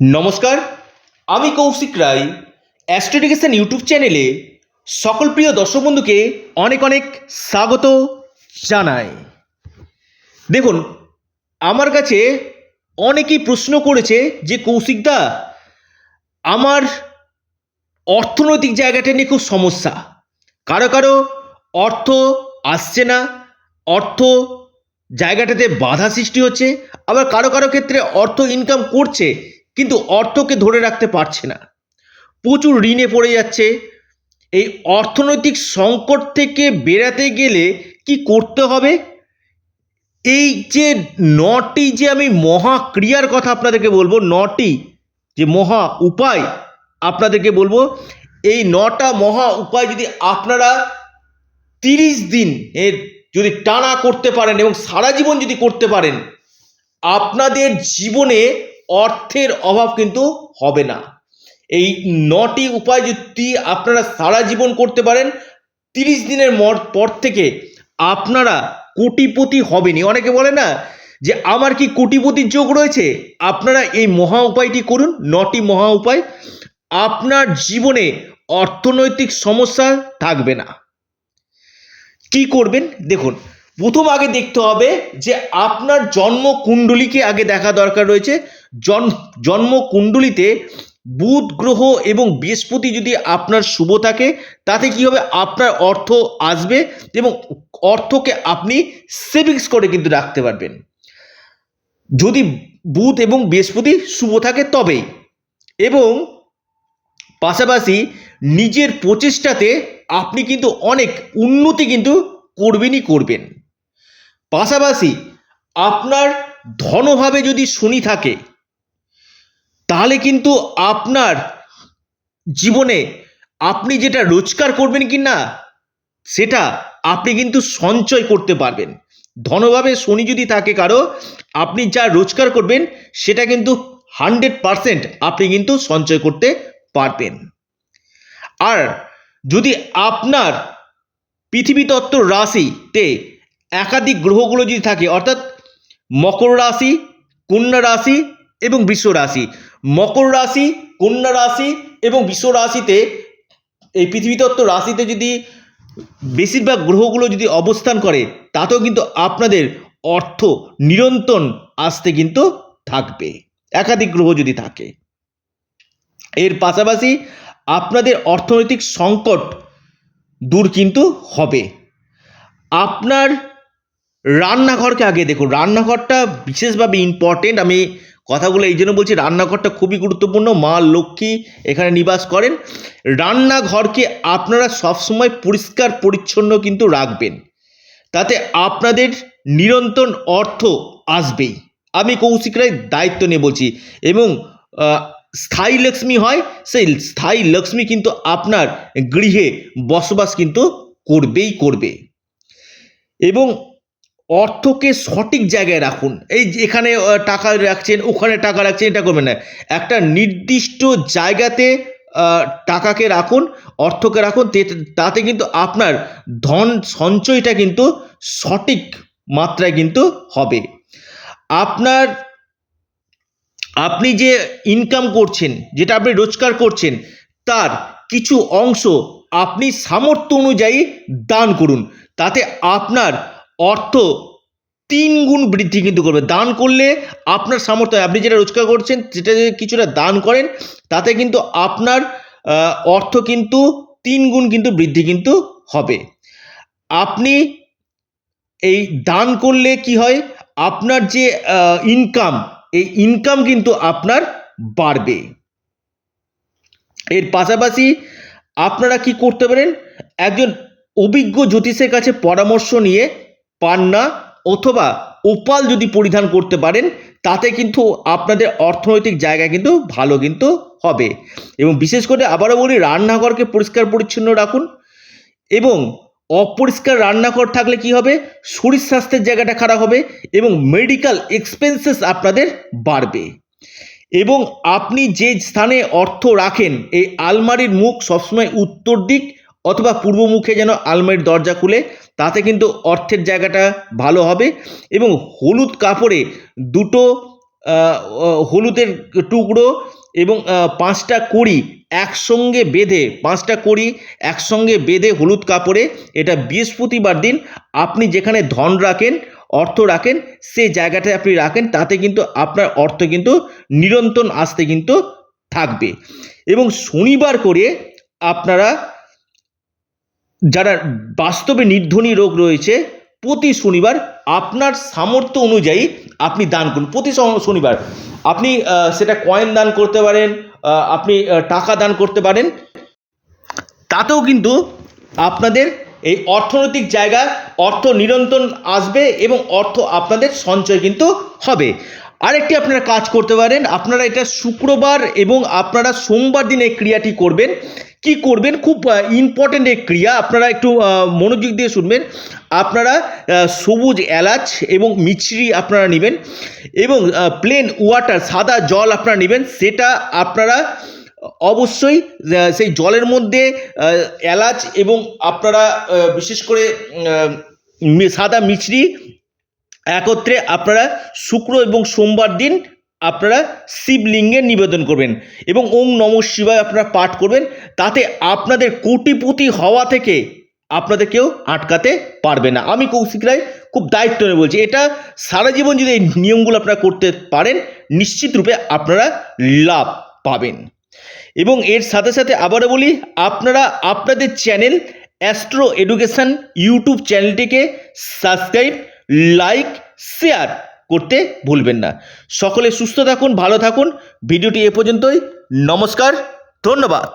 নমস্কার, আমি কৌশিক রায় অ্যাস্ট্রোডিকেশন ইউটিউব চ্যানেলে সকল প্রিয় দর্শক বন্ধুকে অনেক অনেক স্বাগত জানাই। দেখুন, আমার কাছে অনেকেই প্রশ্ন করেছে যে কৌশিকদা আমার অর্থনৈতিক জায়গাটা নিয়ে খুব সমস্যা। কারও কারও অর্থ আসছে না, অর্থ জায়গাটাতে বাধা সৃষ্টি হচ্ছে, আবার কারও কারও ক্ষেত্রে অর্থ ইনকাম করছে। কিন্তু অর্থকে ধরে রাখতে পারছে না। প্রচুর ঋণে পড়ে যাচ্ছে। এই অর্থনৈতিক সংকট থেকে বেরাতে গেলে কি করতে হবে? এই যে নটি যে আমি মহা ক্রিয়ার কথা আপনাদেরকে বলব, নটি যে মহা উপায় আপনাদেরকে বলব, এই নটা মহা উপায় যদি আপনারা তিরিশ দিন এর যদি টানা করতে পারেন এবং সারা জীবন যদি করতে পারেন, আপনাদের জীবনে অর্থের অভাব কিন্তু হবে না। এই নটি উপায় যদি আপনারা সারা জীবন করতে পারেন, তিরিশ দিনের পর থেকে আপনারা কোটিপতি হবেনি অনেকে বলে না যে, আমার কি কোটিপতির যোগ রয়েছে? আপনারা এই মহা উপায়টি করুন, নটি মহা উপায়। আপনার জীবনে অর্থনৈতিক সমস্যা থাকবে না। কি করবেন? দেখুন প্রথম আগে দেখতে হবে যে আপনার জন্ম কুণ্ডলীকে আগে দেখা দরকার রয়েছে। জন্ম জন্ম কুণ্ডলিতে বুধ গ্রহ এবং বৃহস্পতি যদি আপনার শুভ থাকে, তাতে কি হবে? আপনার অর্থ আসবে এবং অর্থকে আপনি সেভিংস করে কিন্তু রাখতে পারবেন। যদি বুধ এবং বৃহস্পতি শুভ থাকে তবেই। এবং পাশাপাশি নিজের প্রচেষ্টাতে আপনি কিন্তু অনেক উন্নতি কিন্তু করবেনই করবেন। পাশাপাশি আপনার ধনভাবে যদি শনি থাকে, তাহলে কিন্তু আপনার জীবনে আপনি যেটা রোজগার করবেন কি না, সেটা আপনি কিন্তু সঞ্চয় করতে পারবেন। ধনভাবে শনি যদি থাকে কারও, আপনি যা রোজগার করবেন, সেটা কিন্তু হান্ড্রেড পারসেন্ট আপনি কিন্তু সঞ্চয় করতে পারবেন। আর যদি আপনার পৃথিবী তত্ত্ব রাশিতে একাধিক গ্রহগুলো যদি থাকে, অর্থাৎ মকর রাশি কন্যা রাশি এবং বৃষ রাশি। মকর রাশি কন্যা রাশি এবং বৃষ রাশিতে, এই পৃথিবীতত্ত্ব রাশিতে যদি বেশিরভাগ গ্রহগুলো যদি অবস্থান করে, তাতেও কিন্তু আপনাদের অর্থ নিরন্তর আসতে কিন্তু থাকবে। একাধিক গ্রহ যদি থাকে। এর পাশাপাশি আপনাদের অর্থনৈতিক সংকট দূর কিন্তু হবে। আপনার রান্নাঘরকে আগে দেখুন। রান্নাঘরটা বিশেষভাবে ইম্পর্টেন্ট আমি কথাগুলো এই জন্য বলছি, রান্নাঘরটা খুবই গুরুত্বপূর্ণ। মা লক্ষ্মী এখানে নিবাস করেন। রান্নাঘরকে আপনারা সবসময় পরিষ্কার, পরিচ্ছন্ন কিন্তু রাখবেন। তাতে আপনাদের নিরন্তর অর্থ আসবেই। আমি কৌশিক রায় দায়িত্ব নিয়ে বলছি। এবং স্থায়ী লক্ষ্মী হয়, সেই স্থায়ী লক্ষ্মী কিন্তু আপনার গৃহে বসবাস কিন্তু করবেই করবে। এবং অর্থকে সঠিক জায়গায় রাখুন। এই এখানে টাকা রাখছেন, ওখানে টাকা রাখছেন, এটা করবেন না। একটা নির্দিষ্ট জায়গাতে টাকাকে রাখুন, অর্থকে রাখুন তাতে কিন্তু আপনার ধন সঞ্চয়টা কিন্তু সঠিক মাত্রায় কিন্তু হবে। আপনার, আপনি যে ইনকাম করছেন, যেটা আপনি রোজগার করছেন, তার কিছু অংশ আপনি সামর্থ্য অনুযায়ী দান করুন। তাতে আপনার অর্থ তিন গুণ বৃদ্ধি কিন্তু করবে। দান করলে আপনার সামর্থ্য, আপনি যেটা রোজগার করছেন, সেটা যদি কিছুটা দান করেন, তাতে কিন্তু আপনার অর্থ কিন্তু তিন গুণ কিন্তু বৃদ্ধি কিন্তু হবে। আপনি এই দান করলে কি হয়? আপনার যে ইনকাম এই ইনকাম কিন্তু আপনার বাড়বে। এর পাশাপাশি আপনারা কি করতে পারেন? একজন অভিজ্ঞ জ্যোতিষের কাছে পরামর্শ নিয়ে পান্না অথবা ওপাল যদি পরিধান করতে পারেন, তাতে কিন্তু আপনাদের অর্থনৈতিক জায়গা কিন্তু ভালো কিন্তু হবে। এবং বিশেষ করে আবারও বলি, রান্নাঘরকে পরিষ্কার পরিচ্ছন্ন রাখুন এবং অপরিষ্কার রান্নাঘর থাকলে কি হবে? শরীর স্বাস্থ্যের জায়গাটা খারাপ হবে এবং মেডিকেল এক্সপেন্সেস আপনাদের বাড়বে। এবং আপনি যে স্থানে অর্থ রাখেন, এই আলমারির মুখ সবসময় উত্তর দিক অথবা পূর্ব মুখে যেন আলমারির দরজা খুলে, তাতে কিন্তু অর্থের জায়গাটা ভালো হবে এবং হলুদ কাপড়ে দুটো হলুদের টুকরো এবং পাঁচটা কড়ি একসঙ্গে বেঁধে, পাঁচটা কড়ি একসঙ্গে বেঁধে হলুদ কাপড়ে, এটা বৃহস্পতিবার দিন আপনি যেখানে ধন রাখেন, অর্থ রাখেন সেই জায়গাটায় আপনি রাখেন, তাতে কিন্তু আপনার অর্থ কিন্তু নিরন্তর আসতে কিন্তু থাকবে। এবং শনিবার করে আপনারা যারা বাস্তবে নির্ধনী রোগ রয়েছে, প্রতি শনিবার আপনার সামর্থ্য অনুযায়ী আপনি দান করুন। প্রতি শনিবার আপনি সেটা কয়েন দান করতে পারেন আপনি টাকা দান করতে পারেন। তাতেও কিন্তু আপনাদের এই অর্থনৈতিক জায়গা, অর্থ নিরন্তর আসবে এবং অর্থ আপনাদের সঞ্চয় কিন্তু হবে। আরেকটি আপনারা কাজ করতে পারেন, আপনারা এটা শুক্রবার এবং আপনারা সোমবার দিন এই ক্রিয়াটি করবেন। কি করবেন? খুব ইম্পর্টেন্ট এই ক্রিয়া। আপনারা একটু মনোযোগ দিয়ে শুনবেন। আপনারা সবুজ এলাচ এবং মিছরি আপনারা নেবেন এবং প্লেন ওয়াটার সাদা জল আপনারা নেবেন। সেটা আপনারা অবশ্যই সেই জলের মধ্যে এলাচ এবং আপনারা বিশেষ করে সাদা মিছরি একত্রে আপনারা শুক্র এবং সোমবার দিন আপনারা শিবলিঙ্গে নিবেদন করবেন এবং ওং নম শিবায় আপনারা পাঠ করবেন, তাতে আপনাদের কোটিপতি হওয়া থেকে আপনাদের কেউ আটকাতে পারবে না। আমি কৌশিক রায় খুব দায়িত্ব নিয়ে বলছি, এটা সারা জীবন যদি এই নিয়মগুলো আপনারা করতে পারেন, নিশ্চিত রূপে আপনারা লাভ পাবেন। এবং এর সাথে সাথে আবারও বলি, আপনারা আপনাদের চ্যানেল অ্যাস্ট্রো এডুকেশন ইউটিউব চ্যানেলটিকে সাবস্ক্রাইব, লাইক, শেয়ার করতে ভুলবেন না। সকলে সুস্থ থাকুন ভালো থাকুন। ভিডিওটি এ পর্যন্তই। নমস্কার ধন্যবাদ।